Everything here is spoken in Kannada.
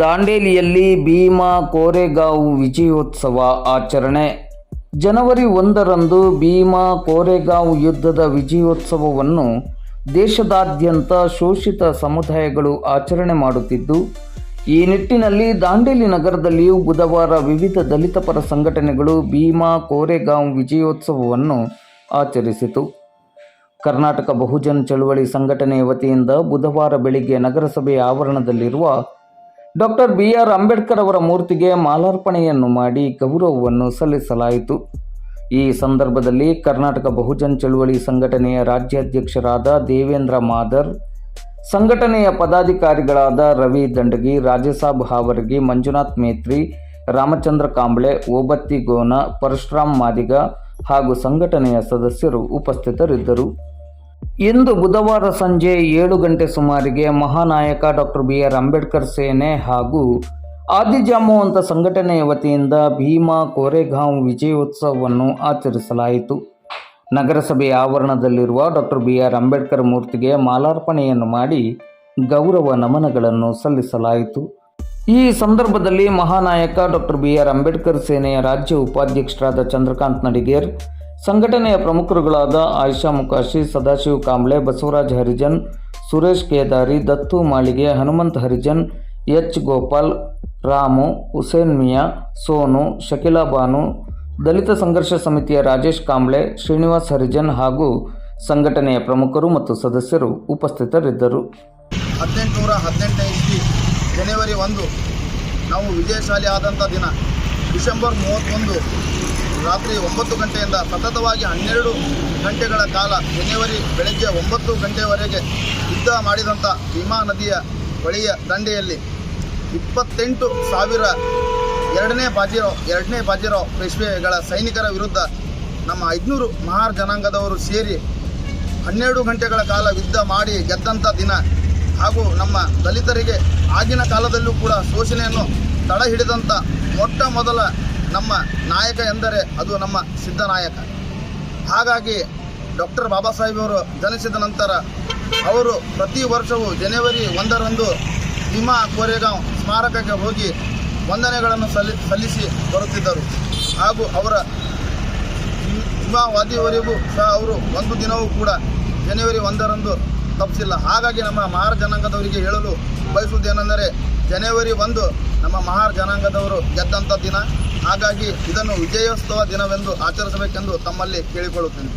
ದಾಂಡೇಲಿಯಲ್ಲಿ ಭೀಮಾ ಕೋರೆಗಾಂವ್ ವಿಜಯೋತ್ಸವ ಆಚರಣೆ. ಜನವರಿ ಒಂದರಂದು ಭೀಮಾ ಕೋರೆಗಾಂವ್ ಯುದ್ಧದ ವಿಜಯೋತ್ಸವವನ್ನು ದೇಶದಾದ್ಯಂತ ಶೋಷಿತ ಸಮುದಾಯಗಳು ಆಚರಣೆ ಮಾಡುತ್ತಿದ್ದು, ಈ ನಿಟ್ಟಿನಲ್ಲಿ ದಾಂಡೇಲಿ ನಗರದಲ್ಲಿಯೂ ಬುಧವಾರ ವಿವಿಧ ದಲಿತ ಪರ ಸಂಘಟನೆಗಳು ಭೀಮಾ ಕೋರೆಗಾಂವ್ ವಿಜಯೋತ್ಸವವನ್ನು ಆಚರಿಸಿತು. ಕರ್ನಾಟಕ ಬಹುಜನ್ ಚಳುವಳಿ ಸಂಘಟನೆಯ ವತಿಯಿಂದ ಬುಧವಾರ ಬೆಳಿಗ್ಗೆ ನಗರಸಭೆಯ ಆವರಣದಲ್ಲಿರುವ ಡಾಕ್ಟರ್ ಬಿ ಆರ್ ಅಂಬೇಡ್ಕರ್ ಅವರ ಮೂರ್ತಿಗೆ ಮಾಲಾರ್ಪಣೆಯನ್ನು ಮಾಡಿ ಗೌರವವನ್ನು ಸಲ್ಲಿಸಲಾಯಿತು. ಈ ಸಂದರ್ಭದಲ್ಲಿ ಕರ್ನಾಟಕ ಬಹುಜನ್ ಚಳುವಳಿ ಸಂಘಟನೆಯ ರಾಜ್ಯಾಧ್ಯಕ್ಷರಾದ ದೇವೇಂದ್ರ ಮಾದರ್, ಸಂಘಟನೆಯ ಪದಾಧಿಕಾರಿಗಳಾದ ರವಿ ದಂಡಗಿ, ರಾಜಸಾಬ್ ಹಾವರ್ಗಿ, ಮಂಜುನಾಥ್ ಮೇತ್ರಿ, ರಾಮಚಂದ್ರ ಕಾಂಬ್ಳೆ, ಓಬತ್ತಿ ಗೋನ, ಪರಶುರಾಮ್ ಮಾದಿಗ ಹಾಗೂ ಸಂಘಟನೆಯ ಸದಸ್ಯರು ಉಪಸ್ಥಿತರಿದ್ದರು. ಇಂದು ಬುಧವಾರ ಸಂಜೆ ಏಳು ಗಂಟೆ ಸುಮಾರಿಗೆ ಮಹಾನಾಯಕ ಡಾಕ್ಟರ್ ಬಿ ಆರ್ ಅಂಬೇಡ್ಕರ್ ಸೇನೆ ಹಾಗೂ ಆದಿಜಾಮವಂತ ಸಂಘಟನೆಯ ವತಿಯಿಂದ ಭೀಮಾ ಕೋರೆಗಾಂವ್ ವಿಜಯೋತ್ಸವವನ್ನು ಆಚರಿಸಲಾಯಿತು. ನಗರಸಭೆಯ ಆವರಣದಲ್ಲಿರುವ ಡಾಕ್ಟರ್ ಬಿ ಆರ್ ಅಂಬೇಡ್ಕರ್ ಮೂರ್ತಿಗೆ ಮಾಲಾರ್ಪಣೆಯನ್ನು ಮಾಡಿ ಗೌರವ ನಮನಗಳನ್ನು ಸಲ್ಲಿಸಲಾಯಿತು. ಈ ಸಂದರ್ಭದಲ್ಲಿ ಮಹಾನಾಯಕ ಡಾಕ್ಟರ್ ಬಿ ಆರ್ ಅಂಬೇಡ್ಕರ್ ಸೇನೆಯ ರಾಜ್ಯ ಉಪಾಧ್ಯಕ್ಷರಾದ ಚಂದ್ರಕಾಂತ್ ನಡಿಗೇರ್ ಸಂಘಟನೆಯ ಪ್ರಮುಖರುಗಳಾದ ಆಯಿಷಾ ಮುಕಾಶಿ, ಸದಾಶಿವ ಕಾಂಬ್ಳೆ, ಬಸವರಾಜ್ ಹರಿಜನ್, ಸುರೇಶ್ ಕೇದಾರಿ, ದತ್ತು ಮಾಳಿಗೆ, ಹನುಮಂತ್ ಹರಿಜನ್, ಎಚ್ ಗೋಪಾಲ್, ರಾಮು, ಹುಸೇನ್ ಮಿಯಾ, ಸೋನು, ಶಕಿಲಾ ಬಾನು, ದಲಿತ ಸಂಘರ್ಷ ಸಮಿತಿಯ ರಾಜೇಶ್ ಕಾಂಬ್ಳೆ, ಶ್ರೀನಿವಾಸ್ ಹರಿಜನ್ ಹಾಗೂ ಸಂಘಟನೆಯ ಪ್ರಮುಖರು ಮತ್ತು ಸದಸ್ಯರು ಉಪಸ್ಥಿತರಿದ್ದರು. ಹದಿನೆಂಟುನೂರ ಹದಿನೆಂಟನೇ ಇಸ್ವಿ ಜನವರಿ ಒಂದು, ನಾವು ವಿಜಯಶಾಲಿ ಆದಂಥ ದಿನ, ಡಿಸೆಂಬರ್ ಮೂವತ್ತೊಂದು ರಾತ್ರಿ ಒಂಬತ್ತು ಗಂಟೆಯಿಂದ ಸತತವಾಗಿ ಹನ್ನೆರಡು ಗಂಟೆಗಳ ಕಾಲ ಜನವರಿ ಬೆಳಗ್ಗೆ ಒಂಬತ್ತು ಗಂಟೆವರೆಗೆ ಯುದ್ಧ ಮಾಡಿದಂಥ ಭೀಮಾ ನದಿಯ ಬಳಿಯ ದಂಡೆಯಲ್ಲಿ ಇಪ್ಪತ್ತೆಂಟು ಸಾವಿರ ಎರಡನೇ ಬಾಜಿರಾವ್ ಎರಡನೇ ಬಾಜಿರಾವ್ ಪೇಶ್ವೆಗಳ ಸೈನಿಕರ ವಿರುದ್ಧ ನಮ್ಮ ಐದುನೂರು ಮಹಾರ್ ಜನಾಂಗದವರು ಸೇರಿ ಹನ್ನೆರಡು ಗಂಟೆಗಳ ಕಾಲ ಯುದ್ಧ ಮಾಡಿ ಗೆದ್ದಂಥ ದಿನ ಹಾಗೂ ನಮ್ಮ ದಲಿತರಿಗೆ ಆಗಿನ ಕಾಲದಲ್ಲೂ ಕೂಡ ಶೋಷಣೆಯನ್ನು ತಡ ಹಿಡಿದಂಥ ಮೊಟ್ಟ ಮೊದಲ ನಮ್ಮ ನಾಯಕ ಎಂದರೆ ಅದು ನಮ್ಮ ಸಿದ್ಧನಾಯಕ ಹಾಗಾಗಿ ಡಾಕ್ಟರ್ ಬಾಬಾ ಸಾಹೇಬ್ ಅವರು ಜನಿಸಿದ ನಂತರ ಅವರು ಪ್ರತಿ ವರ್ಷವೂ ಜನವರಿ ಒಂದರಂದು ಭೀಮಾ ಕೋರೆಗಾಂವ್ ಸ್ಮಾರಕಕ್ಕೆ ಹೋಗಿ ವಂದನೆಗಳನ್ನು ಸಲ್ಲಿ, ಸಲ್ಲಿಸಿ ಬರುತ್ತಿದ್ದರು. ಹಾಗೂ ಅವರ ಹಿಮವಾದಿಯವರೆಗೂ ಸಹ ಅವರು ಒಂದು ದಿನವೂ ಕೂಡ ಜನವರಿ ಒಂದರಂದು ತಪ್ಪಿಸಿಲ್ಲ. ಹಾಗಾಗಿ ನಮ್ಮ ಮಹಾರ್ ಜನಾಂಗದವರಿಗೆ ಹೇಳಲು ಬಯಸುವುದೇನೆಂದರೆ ಜನವರಿ ಒಂದು ನಮ್ಮ ಮಹಾರ್ ಜನಾಂಗದವರು ಗೆದ್ದಂಥ ದಿನ. ಹಾಗಾಗಿ ಇದನ್ನು ವಿಜಯೋತ್ಸವ ದಿನವೆಂದು ಆಚರಿಸಬೇಕೆಂದು ತಮ್ಮಲ್ಲಿ ಕೇಳಿಕೊಳ್ಳುತ್ತೇನೆ.